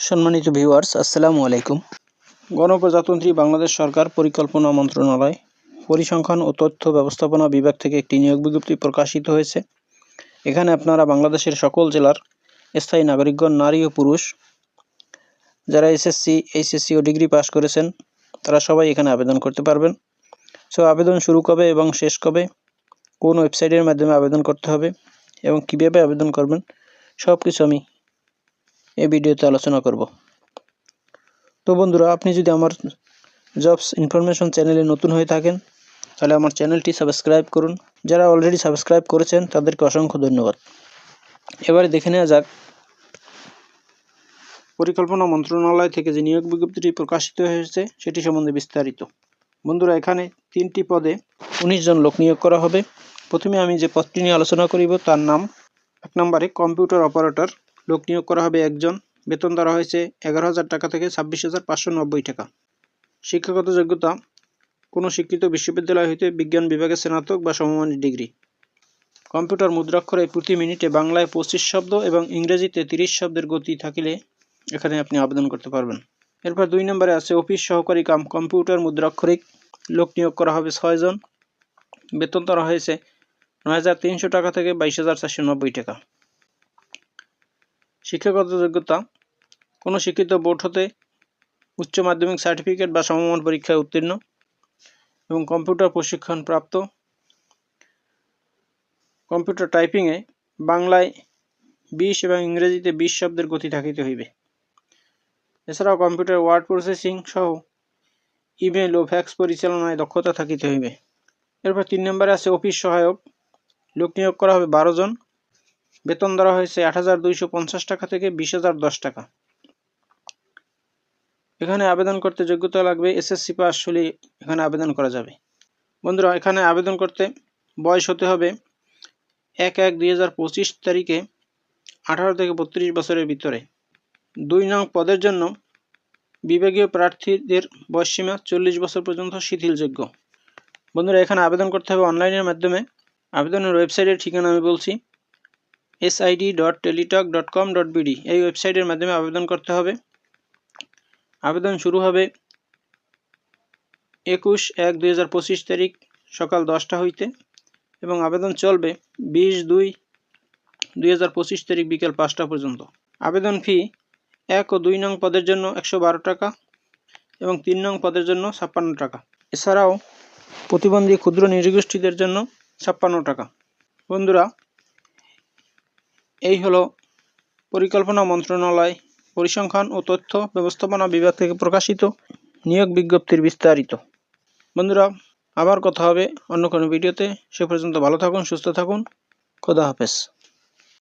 সম্মানিত ভিউয়ার্স আসসালামু আলাইকুম। গণপ্রজাতন্ত্রী বাংলাদেশ সরকার পরিকল্পনা মন্ত্রণালয় পরিসংখ্যান ও তথ্য ব্যবস্থাপনা বিভাগ থেকে একটি নিয়োগ বিজ্ঞপ্তি প্রকাশিত হয়েছে। এখানে আপনারা বাংলাদেশের সকল জেলার স্থায়ী নাগরিকগণ, নারী ও পুরুষ, যারা এসএসসি এইচএসসি ও ডিগ্রি পাস করেছেন, তারা সবাই এখানে আবেদন করতে পারবেন। সো আবেদন শুরু কবে এবং শেষ কবে, কোন ওয়েবসাইটের মাধ্যমে আবেদন করতে হবে এবং কীভাবে আবেদন করবেন সব কিছু আমি এই ভিডিওতে আলোচনা করব। তো বন্ধুরা, আপনি যদি আমার জবস ইনফরমেশন চ্যানেলে নতুন হয়ে থাকেন, তাহলে আমার চ্যানেলটি সাবস্ক্রাইব করুন। যারা অলরেডি সাবস্ক্রাইব করেছেন, তাদেরকে অসংখ্য ধন্যবাদ। এবারে দেখে নেওয়া যাক। পরিকল্পনা মন্ত্রণালয় থেকে যে নিয়োগ বিজ্ঞপ্তিটি প্রকাশিত হয়েছে, সেটি সম্বন্ধে বিস্তারিত। বন্ধুরা, এখানে তিনটি পদে উনিশ জন লোক নিয়োগ করা হবে। প্রথমে আমি যে পদটি নিয়ে আলোচনা করিব, তার নাম, এক নম্বরে কম্পিউটার অপারেটর লোক নিয়োগ করা হবে একজন। বেতন ধরা হয়েছে এগারো হাজার টাকা থেকে ছাব্বিশ হাজার পাঁচশো নব্বই টাকা। শিক্ষাগত যোগ্যতা, কোনো শিক্ষিত বিশ্ববিদ্যালয় হইতে বিজ্ঞান বিভাগে স্নাতক বা সমমানের ডিগ্রি। কম্পিউটার মুদ্রাক্ষরে প্রতি মিনিটে বাংলায় পঁচিশ শব্দ এবং ইংরেজিতে তিরিশ শব্দের গতি থাকিলে এখানে আপনি আবেদন করতে পারবেন। এরপর দুই নম্বরে আছে অফিস সহকারী কাম। কম্পিউটার মুদ্রাক্ষরিক লোক নিয়োগ করা হবে ছয়জন বেতন ধরা হয়েছে নয় হাজার তিনশো টাকা থেকে বাইশ হাজার চারশো নব্বই টাকা। শিক্ষাগত যোগ্যতা, কোনো শিক্ষিত বোর্ড হতে উচ্চ মাধ্যমিক সার্টিফিকেট বা সমমান পরীক্ষায় উত্তীর্ণ এবং কম্পিউটার প্রশিক্ষণ প্রাপ্ত কম্পিউটার টাইপিংয়ে বাংলায় বিশ এবং ইংরেজিতে বিশ শব্দের গতি থাকিতে হইবে। এছাড়াও কম্পিউটার ওয়ার্ড প্রসেসিং সহ ইমেল ও ফ্যাক্স পরিচালনায় দক্ষতা থাকিতে হইবে। এরপর তিন নম্বরে আছে অফিস সহায়ক। লোক নিয়োগ করা হবে বারো জন। বেতন ধরা হয়েছে আট হাজার দুইশো পঞ্চাশ টাকা থেকে বিশ টাকা। এখানে আবেদন করতে যোগ্যতা লাগবে এসএসসি পাস হলে এখানে আবেদন করা যাবে। বন্ধুরা, এখানে আবেদন করতে বয়স হতে হবে এক এক দুই তারিখে আঠারো থেকে বত্রিশ বছরের ভিতরে। দুই নং পদের জন্য বিভাগীয় প্রার্থীদের বয়সসীমা চল্লিশ বছর পর্যন্ত শিথিলযোগ্য। বন্ধুরা, এখানে আবেদন করতে হবে অনলাইনের মাধ্যমে। আবেদনের ওয়েবসাইটের ঠিকানা আমি বলছি। SID dot Teletalk dot com dot BD এই ওয়েবসাইটের মাধ্যমে আবেদন করতে হবে। আবেদন শুরু হবে একুশ এক দুই তারিখ সকাল দশটা হইতে এবং আবেদন চলবে বিশ দুই দুই হাজার পঁচিশ তারিখ বিকেল পাঁচটা পর্যন্ত। আবেদন ফি এক ও দুই নং পদের জন্য একশো বারো টাকা এবং তিন নং পদের জন্য ছাপ্পান্ন টাকা। এছাড়াও প্রতিবন্ধী ক্ষুদ্র নৃগোষ্ঠীদের জন্য ছাপ্পান্ন টাকা। বন্ধুরা এই হলো পরিকল্পনা মন্ত্রণালয়, পরিসংখ্যান ও তথ্য ব্যবস্থাপনা বিভাগ থেকে প্রকাশিত নিয়োগ বিজ্ঞপ্তির বিস্তারিত। বন্ধুরা, আবার কথা হবে অন্য কোনো ভিডিওতে। সে পর্যন্ত ভালো থাকুন, সুস্থ থাকুন। খোদা হাফেজ।